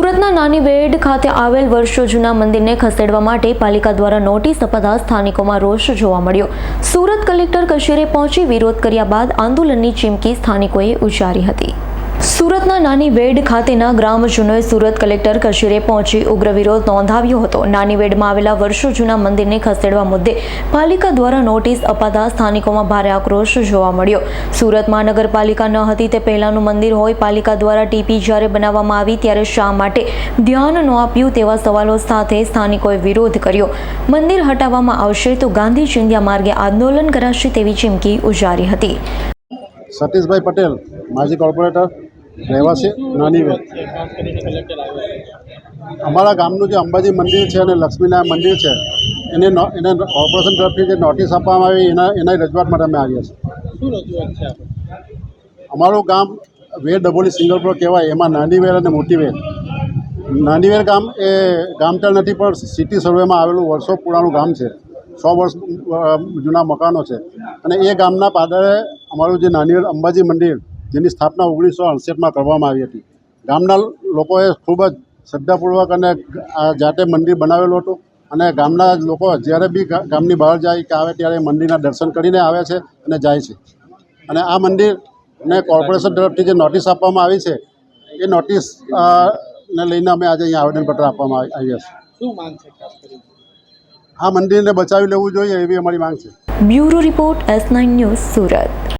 સુરતના નાની વેડ ખાતે આવેલ વર્ષો જૂના મંદિરને ખસેડવા માટે પાલિકા દ્વારા નોટિસ અપાતા સ્થાનિકોમાં રોષ જોવા મળ્યો. સુરત કલેક્ટર કશેરે પહોંચી વિરોધ કર્યા બાદ આંદોલનની ચીમકી સ્થાનિકોએ ઉચ્ચારી હતી. સુરતના નાની વેડ ખાતેના ગ્રામજનોએ સુરત કલેક્ટર કચેરીએ પહોંચી ઉગ્ર વિરોધ નોંધાવ્યો હતો. નાની વેડમાં આવેલા વર્ષો જૂના મંદિરને ખસેડવા મુદ્દે પાલિકા દ્વારા નોટિસ અપાતા સ્થાનિકોમાં ભારે આક્રોશ જોવા મળ્યો. સુરત મહાનગરપાલિકા ન હતી તે પહેલાંનું મંદિર હોય પાલિકા દ્વારા ટીપી જ્યારે બનાવવામાં આવી ત્યારે શા માટે ધ્યાન ન આપ્યું તેવા સવાલો સાથે સ્થાનિકોએ વિરોધ કર્યો. મંદિર હટાવવામાં આવશે તો ગાંધી ચિંધ્યા માર્ગે આંદોલન કરાશે તેવી ચીમકી ઉજારી હતી. સતીશભાઈ પટેલ, માજી કોર્પોરેટર. રહેવાસી નાની વેલ. અમારા ગામનું જે અંબાજી મંદિર છે અને લક્ષ્મીનારાયણ મંદિર છે એને નો- એને કોર્પોરેશન તરફથી જે નોટિસ આપવામાં આવી એના એના રજૂઆત માટે અમે આવ્યા છીએ. અમારું ગામ વેર ડબોલી સિંગલ ફ્લોર કહેવાય એમાં નાની વેર અને મોટી વેર નાની વેર ગામ એ ગામતળ નથી પણ સિટી સર્વેમાં આવેલું વર્ષો પુરાણું ગામ છે. સો વર્ષ જૂના મકાનો છે. અને એ ગામના પાદરે અમારું જે નાની વેર અંબાજી મંદિર જેની સ્થાપના ઓગણીસો અડસઠમાં કરવામાં આવી હતી. ગામના લોકોએ ખૂબ જ શ્રદ્ધાપૂર્વક અને આ જાતે મંદિર બનાવેલું હતું અને ગામના લોકો જ્યારે બી ગામની બહાર જાય કે આવે ત્યારે મંદિરના દર્શન કરીને આવે છે અને જાય છે. અને આ મંદિરને કોર્પોરેશન તરફથી જે નોટિસ આપવામાં આવી છે એ નોટિસ ને લઈને અમે આજે અહીંયા આવેદનપત્ર આપવામાં આવી- આવ્યા છે શું માંગ છે ખાસ આ મંદિરને બચાવી લેવું જોઈએ એવી અમારી માંગ છે. Bureau report S nine news Surat.